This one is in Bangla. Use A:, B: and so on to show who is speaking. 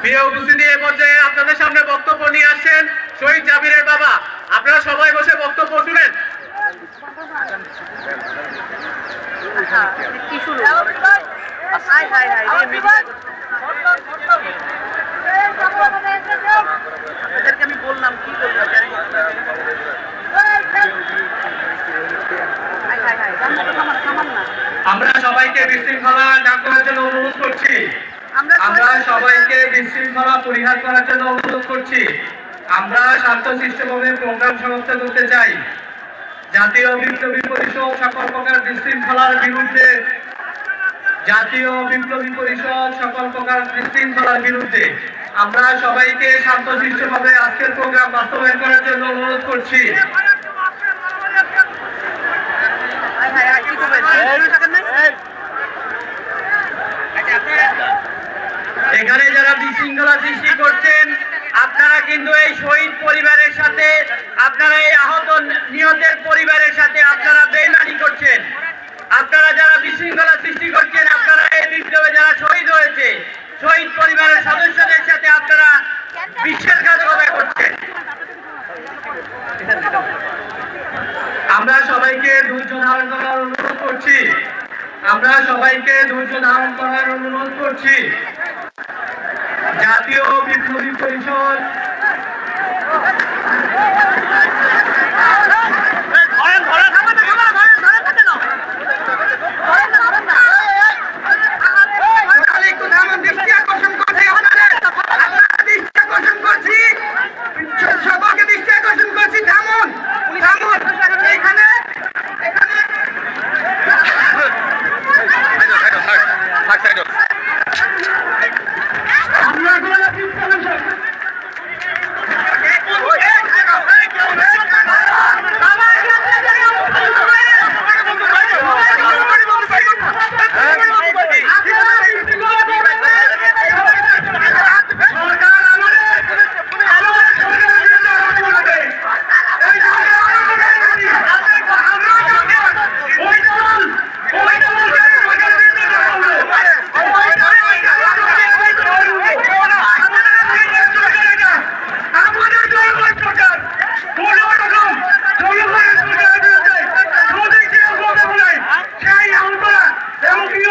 A: প্রিয় উপস্থিতি এ পর্যায়ে আপনাদের সামনে বক্তব্য নিয়ে আসছেন শহীদ জাবিরের বাবা। আপনারা সবাই বসে বক্তব্য শুনেন।
B: আমি বললাম কি
A: আমরা সবাইকে বিশৃঙ্খলা না করার জন্য অনুরোধ করছি। আমরা সবাইকে বিশৃঙ্খলা পরিহার করার জন্য অনুরোধ করছি। আমরা শান্তশিষ্টভাবে প্রোগ্রাম সমাপ্ত করতে চাই। জাতীয় বিপ্লবী পরিষদ সকল প্রকার বিশৃঙ্খলার বিরুদ্ধে জাতীয় বিপ্লবী পরিষদ সকল প্রকার বিশৃঙ্খলার বিরুদ্ধে আমরা সবাইকে শান্তশিষ্টভাবে আজকের প্রোগ্রাম বাস্তবায়ন করার জন্য অনুরোধ করছি
B: হাই হাই হাই কি করবেন থাকেন না
A: এখানে যারা বিশৃঙ্খলা সৃষ্টি করছেন আপনারা কিন্তু এই শহীদ পরিবারের সাথে আপনারা এই আহত নিহতের পরিবারের সাথে আপনারা বেইমানি করছেন। আপনারা যারা বিশৃঙ্খলা সৃষ্টি করছেন, আপনারা এই বিপ্লবে যারা শহীদ হয়েছে, শহীদ পরিবারের সদস্যদের সাথে আপনারা বিশ্বাসঘাতকতা করছেন। আমরা সবাইকে ধৈর্য ধারণ করার অনুরোধ করছি। আমরা সবাইকে ধৈর্য ধারণ করার অনুরোধ করছি। জাতীয় বিপ্লবী পরিষদ